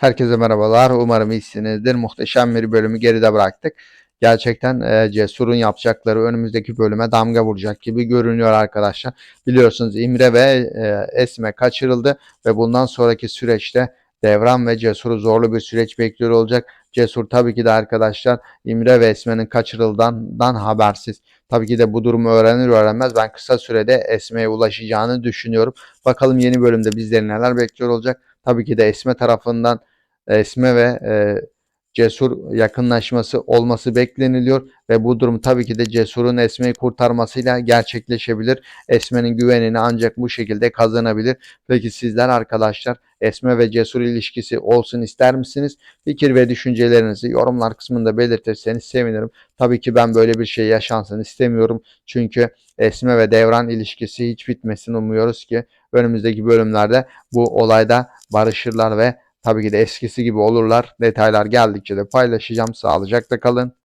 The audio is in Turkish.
Herkese merhabalar. Umarım iyisinizdir. Muhteşem bir bölümü geride bıraktık. Gerçekten e, Cesur'un yapacakları önümüzdeki bölüme damga vuracak gibi görünüyor arkadaşlar. Biliyorsunuz İmre ve e, Esme kaçırıldı ve bundan sonraki süreçte Devran ve Cesur'u zorlu bir süreç bekliyor olacak. Cesur tabii ki de arkadaşlar İmre ve Esme'nin kaçırıldığından habersiz. Tabii ki de bu durumu öğrenir öğrenmez ben kısa sürede Esme'ye ulaşacağını düşünüyorum. Bakalım yeni bölümde bizleri neler bekliyor olacak. Tabii ki de Esme tarafından Esme ve e, Cesur yakınlaşması olması bekleniliyor ve bu durum tabii ki de Cesur'un Esme'yi kurtarmasıyla gerçekleşebilir. Esme'nin güvenini ancak bu şekilde kazanabilir. Peki sizler arkadaşlar Esme ve Cesur ilişkisi olsun ister misiniz? Fikir ve düşüncelerinizi yorumlar kısmında belirtirseniz sevinirim. Tabii ki ben böyle bir şey yaşansın istemiyorum. Çünkü Esme ve Devran ilişkisi hiç bitmesin umuyoruz ki önümüzdeki bölümlerde bu olayda barışırlar ve tabii ki de eskisi gibi olurlar. Detaylar geldikçe de paylaşacağım. Sağlıcakla kalın.